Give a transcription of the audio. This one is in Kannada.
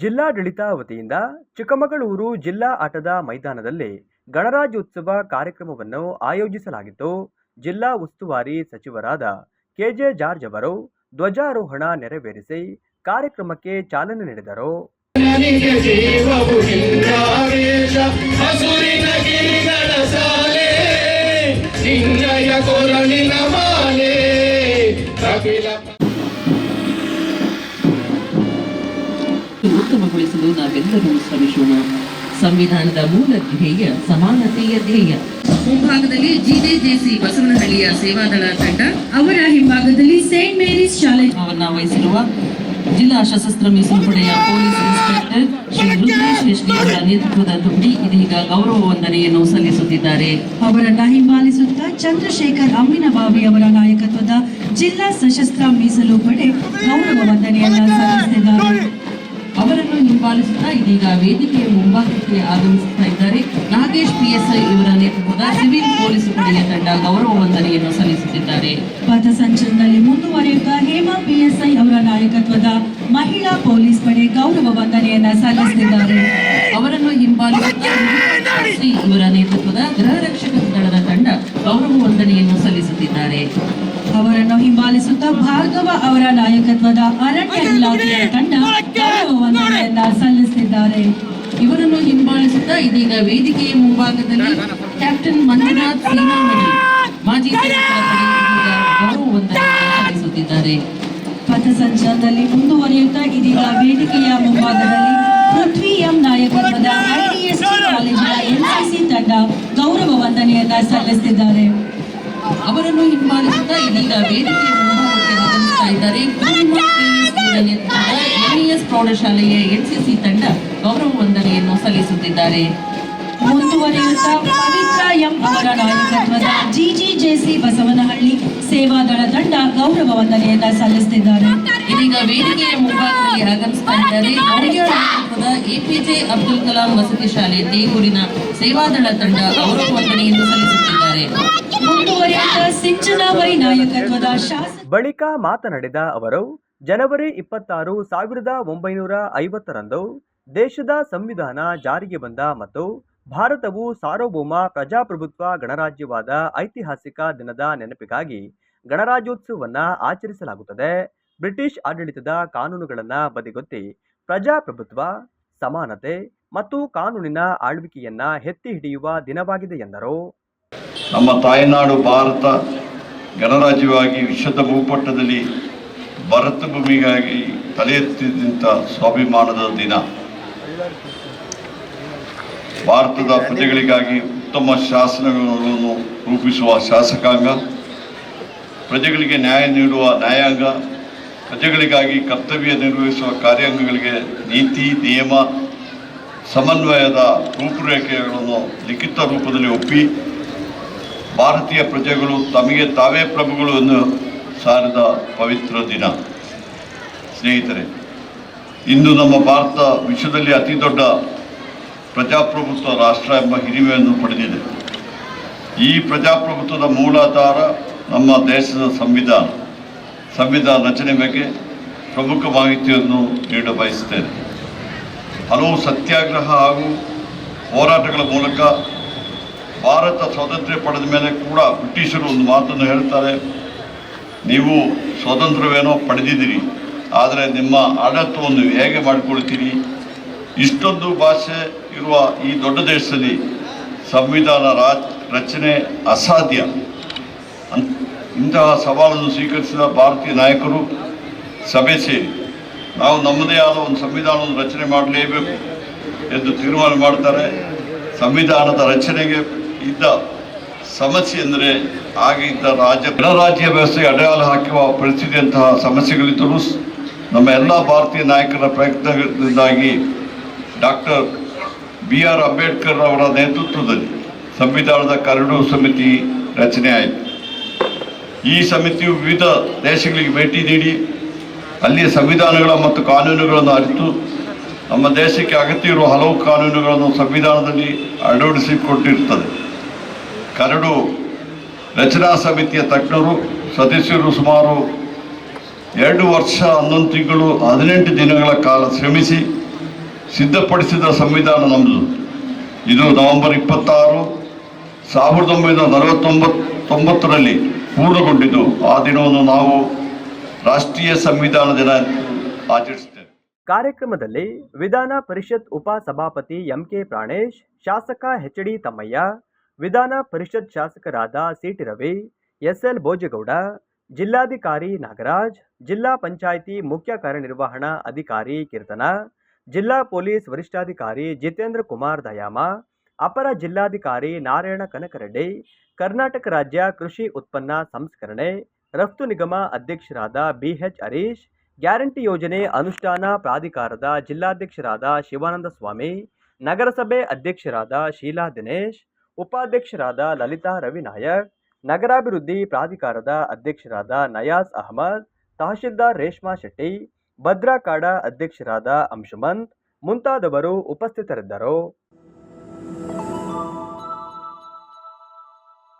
ಜಿಲ್ಲಾಡಳಿತ ವತಿಯಿಂದ ಚಿಕ್ಕಮಗಳೂರು ಜಿಲ್ಲಾ ಆಟದ ಮೈದಾನದಲ್ಲಿ ಗಣರಾಜ್ಯೋತ್ಸವ ಕಾರ್ಯಕ್ರಮವನ್ನು ಆಯೋಜಿಸಲಾಗಿತ್ತು ಜಿಲ್ಲಾ ಉಸ್ತುವಾರಿ ಸಚಿವರಾದ ಕೆಜೆ ಜಾರ್ಜ್ ಅವರು ಧ್ವಜಾರೋಹಣ ನೆರವೇರಿಸಿ ಕಾರ್ಯಕ್ರಮಕ್ಕೆ ಚಾಲನೆ ನೀಡಿದರು. ಉತ್ತಮಗೊಳಿಸಲು ನಾವೆಲ್ಲರೂ ಶ್ರಮಿಸೋಣ. ಸಂವಿಧಾನದ ಮೂಲ ಧ್ಯೇಯ ಸಮಾನತೆಯ ಧ್ಯೇಯ. ಮುಂಭಾಗದಲ್ಲಿ ಜಿಡಿಜೆಸಿ ಬಸವನಹಳ್ಳಿಯ ಸೇವಾದಳ ತಂಡ ಅವರ ಹಿಂಭಾಗದಲ್ಲಿ ಸೇಂಟ್ ಮೇರೀಸ್ ಶಾಲೆ. ಅವರನ್ನ ವಹಿಸಿರುವ ಜಿಲ್ಲಾ ಸಶಸ್ತ್ರ ಮೀಸಲು ಪಡೆಯ ಪೊಲೀಸ್ ಇನ್ಸ್ಪೆಕ್ಟರ್ ಶ್ರೀ ರುದ್ರೇಶ್ ಅವರ ನೇತೃತ್ವದ ತುಂಬಿ ಇದೀಗ ಗೌರವ ವಂದನೆಯನ್ನು ಸಲ್ಲಿಸುತ್ತಿದ್ದಾರೆ. ಅವರನ್ನ ಹಿಂಬಾಲಿಸುತ್ತಾ ಚಂದ್ರಶೇಖರ್ ಅಮ್ಮಿನಬಾವಿ ಅವರ ನಾಯಕತ್ವದ ಜಿಲ್ಲಾ ಸಶಸ್ತ್ರ ಮೀಸಲು ಪಡೆ ಗೌರವ ವಂದನೆಯನ್ನ ಸಲ್ಲಿಸಿದ್ದಾರೆ. ಅವರನ್ನು ಹಿಂಬಾಲಿಸುತ್ತಾ ಇದೀಗ ವೇದಿಕೆಯ ಮುಂಭಾಗಕ್ಕೆ ಆಗಮಿಸುತ್ತಾ ಇದ್ದಾರೆ. ನಾಗೇಶ್ ಪಿಎಸ್ಐ ಇವರ ನೇತೃತ್ವದ ಸಿವಿಲ್ ಪೊಲೀಸ್ ಪಡೆಯ ತಂಡ ಗೌರವ ವಂದನೆಯನ್ನು ಸಲ್ಲಿಸುತ್ತಿದ್ದಾರೆ. ಪಥಸಂಚಲನದಲ್ಲಿ ಮುಂದುವರಿಯುತ್ತಾ ಹೇಮಾ ಪಿಎಸ್ಐ ಅವರ ನಾಯಕತ್ವದ ಮಹಿಳಾ ಪೊಲೀಸ್ ಪಡೆ ಗೌರವ ವಂದನೆಯನ್ನ ಸಲ್ಲಿಸುತ್ತಿದ್ದಾರೆ. ಅವರನ್ನು ಹಿಂಬಾಲಿಸುತ್ತಾ ಇವರ ನೇತೃತ್ವದ ಗೃಹ ರಕ್ಷಕ ದಳದ ತಂಡ ಗೌರವ ವಂದನೆಯನ್ನು ಸಲ್ಲಿಸುತ್ತಿದ್ದಾರೆ. ಅವರನ್ನು ಹಿಂಬಾಲಿಸುತ್ತಾ ಭಾರ್ಗವ ಅವರ ನಾಯಕತ್ವದ ಅರಣ್ಯ ಇಲಾಖೆಯ ತಂಡ ಸಲ್ಲಿಸಿದ್ದಾರೆ ಇವರನ್ನು ಹಿಂಬಾಲಿಸುತ್ತಾ ಇದೀಗ ವೇದಿಕೆಯ ಮುಂಭಾಗದಲ್ಲಿ ಕ್ಯಾಪ್ಟನ್ ಮಂಜುನಾಥ್ ಸೀನಾಮಣಿ ಮಾಜಿ ಸೈನಿಕರ ಪಥ ಇದೀಗ ಗೌರವ ವಂದನೆಯನ್ನು ಸಲ್ಲಿಸುತ್ತಿದ್ದಾರೆ ಪಥಸಂಚಲನದಲ್ಲಿ ಮುಂದುವರಿಯುತ್ತಾ ಇದೀಗ ವೇದಿಕೆಯ ಮುಂಭಾಗದಲ್ಲಿ ಪೃಥ್ವಿ ಎಂ ನಾಯಕತ್ವದ ಐಡಿಎಸ್ ಕಾಲೇಜಿನ ಎನ್ಸಿಸಿ ತಂಡ ಗೌರವ ವಂದನೆಯನ್ನ ಸಲ್ಲಿಸುತ್ತಿದ್ದಾರೆ ಅವರನ್ನು ಹಿಂಬಾಲಿಸುತ್ತಾ ಇದೀಗ ವೇದಿಕೆಯ ಮುಂಭಾಗಕ್ಕೆ ಇದ್ದಾರೆ. ಇವರ ಪ್ರೌಢಶಾಲೆಯ ಎನ್ಸಿಸಿ ತಂಡ ಗೌರವ ವಂದನೆಯನ್ನು ಸಲ್ಲಿಸುತ್ತಿದ್ದಾರೆ ಪವಿತ್ರ ಜಿಜಿಜೆಸಿ ಬಸವನಹಳ್ಳಿ ಸೇವಾದಳ ತಂಡ ಗೌರವ ವಂದನೆಯನ್ನ ಸಲ್ಲಿಸುತ್ತಿದ್ದಾರೆ. ಇದೀಗ ವೇದಿಕೆಯ ಮುಂಭಾಗದಲ್ಲಿ ಆಗಮಿಸುತ್ತಿದ್ದಾರೆ ಎಪಿಜೆ ಅಬ್ದುಲ್ ಕಲಾಂ ವಸತಿ ಶಾಲೆ ದೇಗೂರಿನ ಸೇವಾದಳ ತಂಡ ಗೌರವ ವಂದನೆಯನ್ನು ಸಲ್ಲಿಸುತ್ತಿದ್ದಾರೆ. ಮುಂದುವರಿಯುತ್ತಾ ಸಿಂಚನಾವೈ ನಾಯಕತ್ವದ ಶಾಸಕ ಬಳಿಕ ಮಾತನಾಡಿದ ಅವರು ಜನವರಿ ಇಪ್ಪತ್ತಾರು ಸಾವಿರದ ಒಂಬೈನೂರ ಐವತ್ತರಂದು ದೇಶದ ಸಂವಿಧಾನ ಜಾರಿಗೆ ಬಂದ ಮತ್ತು ಭಾರತವು ಸಾರ್ವಭೌಮ ಪ್ರಜಾಪ್ರಭುತ್ವ ಗಣರಾಜ್ಯವಾದ ಐತಿಹಾಸಿಕ ದಿನದ ನೆನಪಿಗಾಗಿ ಗಣರಾಜ್ಯೋತ್ಸವವನ್ನು ಆಚರಿಸಲಾಗುತ್ತದೆ. ಬ್ರಿಟಿಷ್ ಆಡಳಿತದ ಕಾನೂನುಗಳನ್ನು ಬದಿಗೊತ್ತಿ ಪ್ರಜಾಪ್ರಭುತ್ವ, ಸಮಾನತೆ ಮತ್ತು ಕಾನೂನಿನ ಆಳ್ವಿಕೆಯನ್ನ ಎತ್ತಿ ಹಿಡಿಯುವ ದಿನವಾಗಿದೆ ಎಂದರು. ನಮ್ಮ ತಾಯ್ನಾಡು ಭಾರತ ಗಣರಾಜ್ಯವಾಗಿ ವಿಶ್ವದ ಭೂಪಟದಲ್ಲಿ ಭರತ ಭೂಮಿಗಾಗಿ ತಲೆ ಎತ್ತಿದ್ದಂಥ ಸ್ವಾಭಿಮಾನದ ದಿನ. ಭಾರತದ ಪ್ರಜೆಗಳಿಗಾಗಿ ಉತ್ತಮ ಶಾಸನಗಳನ್ನು ರೂಪಿಸುವ ಶಾಸಕಾಂಗ, ಪ್ರಜೆಗಳಿಗೆ ನ್ಯಾಯ ನೀಡುವ ನ್ಯಾಯಾಂಗ, ಪ್ರಜೆಗಳಿಗಾಗಿ ಕರ್ತವ್ಯ ನಿರ್ವಹಿಸುವ ಕಾರ್ಯಾಂಗಗಳಿಗೆ ನೀತಿ, ನಿಯಮ, ಸಮನ್ವಯದ ರೂಪುರೇಖೆಗಳನ್ನು ಲಿಖಿತ ರೂಪದಲ್ಲಿ ಒಪ್ಪಿ, ಭಾರತೀಯ ಪ್ರಜೆಗಳು ತಮಗೆ ತಾವೇ ಪ್ರಭುಗಳು ಎಂದು ಸಾರಿದ ಪವಿತ್ರ ದಿನ. ಸ್ನೇಹಿತರೆ, ಇಂದು ನಮ್ಮ ಭಾರತ ವಿಶ್ವದಲ್ಲಿ ಅತಿ ದೊಡ್ಡ ಪ್ರಜಾಪ್ರಭುತ್ವ ರಾಷ್ಟ್ರ ಎಂಬ ಹಿರಿಮೆಯನ್ನು ಪಡೆದಿದೆ. ಈ ಪ್ರಜಾಪ್ರಭುತ್ವದ ಮೂಲಾಧಾರ ನಮ್ಮ ದೇಶದ ಸಂವಿಧಾನ. ಸಂವಿಧಾನ ರಚನೆ ಬಗ್ಗೆ ಪ್ರಮುಖ ಮಾಹಿತಿಯನ್ನು ನೀಡ ಬಯಸುತ್ತೇನೆ. ಹಲವು ಸತ್ಯಾಗ್ರಹ ಹಾಗೂ ಹೋರಾಟಗಳ ಮೂಲಕ ಭಾರತ ಸ್ವಾತಂತ್ರ್ಯ ಪಡೆದ ಮೇಲೆ ಕೂಡ ಬ್ರಿಟಿಷರು ಒಂದು ಮಾತನ್ನು ಹೇಳ್ತಾರೆ. ನೀವು ಸ್ವಾತಂತ್ರ್ಯವೇನೋ ಪಡೆದಿದ್ದೀರಿ, ಆದರೆ ನಿಮ್ಮ ಆಡಳಿತವನ್ನು ಹೇಗೆ ಮಾಡಿಕೊಳ್ತೀರಿ? ಇಷ್ಟೊಂದು ಭಾಷೆ ಇರುವ ಈ ದೊಡ್ಡ ದೇಶದಲ್ಲಿ ಸಂವಿಧಾನ ರಾಜ್, ರಚನೆ ಅಸಾಧ್ಯ. ಅನ್, ಇಂತಹ ಸವಾಲನ್ನು ಸ್ವೀಕರಿಸಿದ ಭಾರತೀಯ ನಾಯಕರು ಸಭೆ ಸೇರಿ, ನಾವು ನಮ್ಮದೇ ಆದ ಒಂದು ಸಂವಿಧಾನವನ್ನು ರಚನೆ ಮಾಡಲೇಬೇಕು ಎಂದು ತೀರ್ಮಾನ ಮಾಡ್ತಾರೆ. ಸಂವಿಧಾನದ ರಚನೆಗೆ ಇದ್ದ ಸಮಸ್ಯೆ ಎಂದರೆ ಆಗಿದ್ದ ರಾಜ್ಯ ಗಣರಾಜ್ಯ ವ್ಯವಸ್ಥೆಗೆ ಅಡೆಯಾಳು ಹಾಕುವ ಪರಿಸ್ಥಿತಿಯಂತಹ ಸಮಸ್ಯೆಗಳಿದ್ದರೂ ನಮ್ಮ ಎಲ್ಲ ಭಾರತೀಯ ನಾಯಕರ ಪ್ರಯತ್ನದಿಂದಾಗಿ ಡಾಕ್ಟರ್ ಬಿ ಆರ್ ಅಂಬೇಡ್ಕರ್ ಅವರ ನೇತೃತ್ವದಲ್ಲಿ ಸಂವಿಧಾನದ ಕರಡು ಸಮಿತಿ ರಚನೆ ಆಯಿತು. ಈ ಸಮಿತಿಯು ವಿವಿಧ ದೇಶಗಳಿಗೆ ಭೇಟಿ ನೀಡಿ ಅಲ್ಲಿಯ ಸಂವಿಧಾನಗಳ ಮತ್ತು ಕಾನೂನುಗಳನ್ನು ಅರಿತು ನಮ್ಮ ದೇಶಕ್ಕೆ ಅಗತ್ಯ ಇರುವ ಹಲವು ಕಾನೂನುಗಳನ್ನು ಸಂವಿಧಾನದಲ್ಲಿ ಅಳವಡಿಸಿಕೊಟ್ಟಿರ್ತದೆ ಕರಡು ರಚನಾ ಸಮಿತಿಯ ತಜ್ಞರು, ಸದಸ್ಯರು ಸುಮಾರು ಎರಡು ವರ್ಷ, ಹನ್ನೊಂದು ತಿಂಗಳು, ಹದಿನೆಂಟು ದಿನಗಳ ಕಾಲ ಶ್ರಮಿಸಿ ಸಿದ್ಧಪಡಿಸಿದ ಸಂವಿಧಾನ ನಮ್ಮದು ಇದು ನವೆಂಬರ್ ಇಪ್ಪತ್ತಾರು, ಸಾವಿರದ ಒಂಬೈನೂರ ನಲವತ್ತೊಂಬತ್ತು ತೊಂಬತ್ತರಲ್ಲಿ ಪೂರ್ಣಗೊಂಡಿದ್ದು. ಆ ದಿನವನ್ನು ನಾವು ರಾಷ್ಟ್ರೀಯ ಸಂವಿಧಾನ ದಿನ ಆಚರಿಸುತ್ತೇವೆ. ಕಾರ್ಯಕ್ರಮದಲ್ಲಿ ವಿಧಾನ ಪರಿಷತ್ ಉಪ ಸಭಾಪತಿ ಎಂಕೆ ಪ್ರಾಣೇಶ್, ಶಾಸಕ ಎಚ್ ಡಿ ತಮ್ಮಯ್ಯ ವಿಧಾನ ಪರಿಷತ್ ಶಾಸಕರಾದ ಸಿಟಿ ರವಿ, ಎಸ್ಎಲ್ ಭೋಜಗೌಡ, ಜಿಲ್ಲಾಧಿಕಾರಿ ನಾಗರಾಜ್, ಜಿಲ್ಲಾ ಪಂಚಾಯಿತಿ ಮುಖ್ಯ ಕಾರ್ಯನಿರ್ವಹಣಾ ಅಧಿಕಾರಿ ಕೀರ್ತನ, ಜಿಲ್ಲಾ ಪೊಲೀಸ್ ವರಿಷ್ಠಾಧಿಕಾರಿ ಜಿತೇಂದ್ರ ಕುಮಾರ್ ದಯಾಮ, ಅಪರ ಜಿಲ್ಲಾಧಿಕಾರಿ ನಾರಾಯಣ ಕನಕರೆಡ್ಡಿ, ಕರ್ನಾಟಕ ರಾಜ್ಯ ಕೃಷಿ ಉತ್ಪನ್ನ ಸಂಸ್ಕರಣೆ, ರಫ್ತು ನಿಗಮ ಅಧ್ಯಕ್ಷರಾದ ಬಿಎಚ್ ಹರೀಶ್, ಗ್ಯಾರಂಟಿ ಯೋಜನೆ ಅನುಷ್ಠಾನ ಪ್ರಾಧಿಕಾರದ ಜಿಲ್ಲಾಧ್ಯಕ್ಷರಾದ ಶಿವಾನಂದ ಸ್ವಾಮಿ, ನಗರಸಭೆ ಅಧ್ಯಕ್ಷರಾದ ಶೀಲಾ ದಿನೇಶ್ ಉಪಾಧ್ಯಕ್ಷರಾದ ಲಲಿತಾ ರವಿನಾಯಕ್ ನಗರಾಭಿವೃದ್ಧಿ ಪ್ರಾಧಿಕಾರದ ಅಧ್ಯಕ್ಷರಾದ ನಯಾಜ್ ಅಹಮದ್, ತಹಶೀಲ್ದಾರ್ ರೇಷ್ಮಾ ಶೆಟ್ಟಿ ಭದ್ರಾಕಾಡ ಅಧ್ಯಕ್ಷರಾದ ಅಂಶುಮಂತ್, ಮುಂತಾದವರು ಉಪಸ್ಥಿತರಿದ್ದರು.